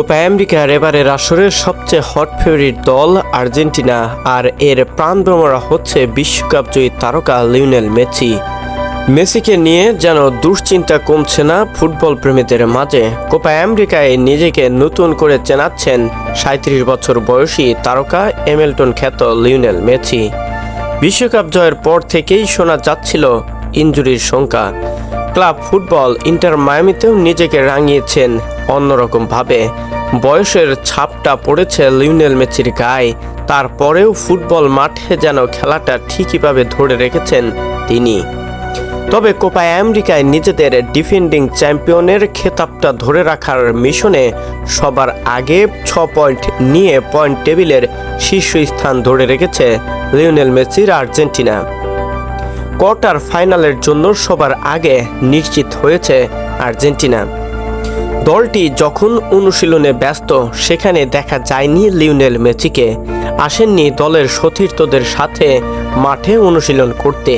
Copa আমেরিকার এবারের আসরের সবচেয়ে হট ফেভারিট দল আর্জেন্টিনা আর এর প্রাণভ্রমরা হচ্ছে বিশ্বকাপ জয়ী তারকা লিওনেল মেসি। মেসিকে নিয়ে যেন দুশ্চিন্তা কমছে না ফুটবল প্রেমীদের মাঝে, কোপা আমেরিকায় নিজেকে নতুন করে চেনাচ্ছেন সাঁত্রিশ বছর বয়সী তারকা এমেলটন খ্যাত লিওনেল মেসি। বিশ্বকাপ জয়ের পর থেকেই শোনা যাচ্ছিল ইঞ্জুরির শঙ্কা। ক্লাব ফুটবল ইন্টার মায়ামিতেও নিজেকে রাঙিয়েছেন অন্যরকমভাবে। বয়সের ছাপটা পড়েছে লিওনেল মেসির গায়ে। তারপরেও ফুটবল মাঠে যেন খেলাটা ঠিকইভাবে ধরে রেখেছেন তিনি। তবে কোপা আমেরিকায় নিজেদের ডিফেন্ডিং চ্যাম্পিয়নের খেতাবটা ধরে রাখার মিশনে সবার আগে ছ পয়েন্ট নিয়ে পয়েন্ট টেবিলের শীর্ষস্থান ধরে রেখেছে লিওনেল মেসির আর্জেন্টিনা। কোয়ার্টার ফাইনালের জন্য সবার আগে নিশ্চিত হয়েছে আর্জেন্টিনা। দলটি যখন অনুশীলনে ব্যস্ত, সেখানে দেখা যায়নি লিওনেল মেসিকে। আসেননি দলের সতীর্থদের সাথে মাঠে অনুশীলন করতে।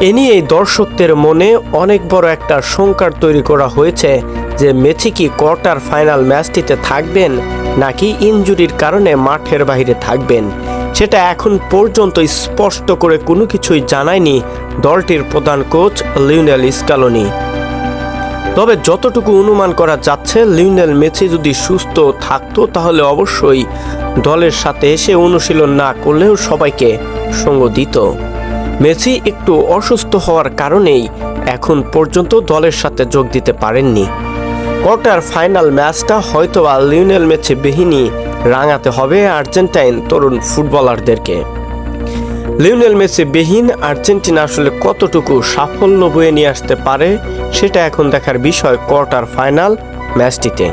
এ নিয়েই দর্শকদের মনে অনেক বড় একটা শঙ্কার তৈরি করা হয়েছে যে মেসি কি কোয়ার্টার ফাইনাল ম্যাচটিতে থাকবেন নাকি ইনজুরির কারণে মাঠের বাইরে থাকবেন। সেটা এখন পর্যন্ত স্পষ্ট করে কোনো কিছুই জানায়নি দলটির প্রধান কোচ লিওনেল স্কালোনি। তবে যতটুকু অনুমান করা যাচ্ছে, লিওনেল মেসি যদি সুস্থ থাকতো, তাহলে অবশ্যই দলের সাথে এসে অনুশীলন না করলেও সবাইকে সঙ্গ দিত। মেসি একটু অসুস্থ হওয়ার কারণেই এখন পর্যন্ত দলের সাথে যোগ দিতে পারেননি। কোয়ার্টার ফাইনাল ম্যাচটা হয়তো বা লিওনেল মেসি বেহিনী রাঙাতে হবে আর্জেন্টাইন তরুণ ফুটবলারদেরকে। লিওনেল মেসি বিহীন, আর্জেন্টিনা আসলে কতটুকু সাফল্য বয়ে নিয়ে আসতে পারে, সেটা এখন দেখার বিষয় কোয়ার্টার ফাইনাল ম্যাচটিতে।